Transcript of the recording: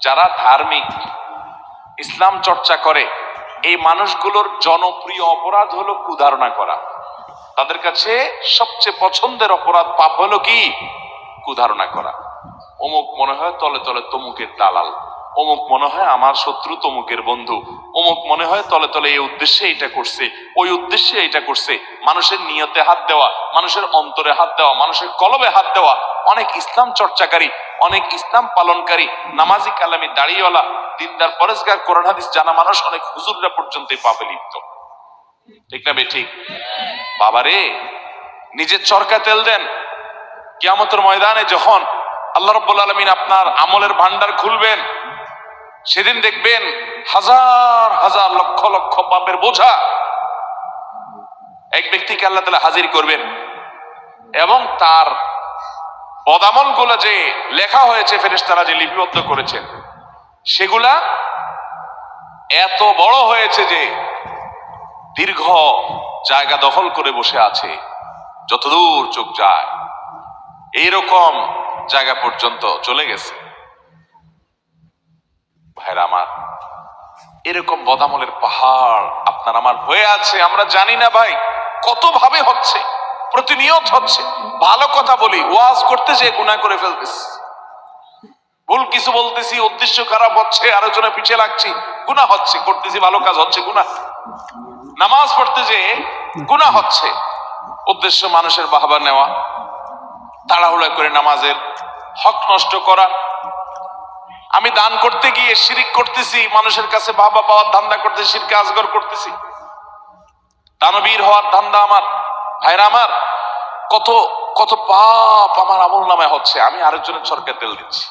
যারা ধার্মিক, ইসলাম চর্চা করে, এই মানুষগুলোর জনপ্রিয় অপরাধ হলো কুধারণা করা। তাদের কাছে সবচেয়ে পছন্দের অপরাধ পাপ হলো কি? কুধারণা করা। অমুক মনে হয় তলে তলে তমুকের দালাল, অমুক মনে হয় আমার শত্রু তমুকের বন্ধু, অমুক মনে হয় তলে তলে এই উদ্দেশ্যে এটা করছে, ওই উদ্দেশ্যে এটা করছে। মানুষের নিয়তে হাত দেওয়া, মানুষের অন্তরে হাত দেওয়া, মানুষের কলবে হাত দেওয়া, অনেক ইসলাম চর্চাকারী অনেক ইসলাম পালনকারী, নামাজি কালামি দাঁড়িয়েওয়ালা দিনদার পরেশগার, কোরআন হাদিস জানা মানুষ, অনেক হুজুররা পর্যন্ত পাপে লিপ্ত ঠিক না বে ঠিক? বাবারে, নিজের চরকা তেল দেন। কিয়ামতের ময়দানে যখন আল্লাহ রব্বুল আলমিন আপনার আমলের ভান্ডার খুলবেন, সেদিন দেখবেন হাজার হাজার লক্ষ লক্ষ পাপের বোঝা এক ব্যক্তিকে আল্লাহ তালা হাজির করবেন এবং তার বদামলগুলো যে লেখা হয়েছে ফেরেশতারা যে লিপিবদ্ধ করেছেন, সেগুলা এত বড় হয়েছে যে দীর্ঘ জায়গা দখল করে বসে আছে, যতদূর চোখ যায়, এইরকম জায়গা পর্যন্ত চলে গেছে। ভাইরা আমার, এরকম বদামলের পাহাড় আপনার আমার হয়ে আছে, আমরা জানি না ভাই কত ভাবে হচ্ছে। প্রতিনিয়ত হচ্ছে। ভালো কথা বলি, ওয়াজ করতে যে গুনাহ করে ফেলতেছি। ভুল কিছু বলতেছি, উদ্দেশ্য খারাপ হচ্ছে আলোচনা পিছিয়ে লাগছি, গুনাহ হচ্ছে, করতেছি ভালো কাজ হচ্ছে, গুনাহ। নামাজ পড়তে যে গুনাহ হচ্ছে, উদ্দেশ্য মানুষের বাহবা নেওয়া, তাড়াহুড়া করে নামাজের হক নষ্ট করা। আমি দান করতে গিয়ে শিরিক করতেছি, মানুষের কাছে বাবা পাওয়ার ধান্দা করতেছি শিরকে আজগর করতেছি। দানবীর হওয়ার ধান্দা আমার। ভাইরা আমার কত কত পাপ আমার আমল নামায় হচ্ছে। আমি আরেকজনের সরকার তেল দিচ্ছি।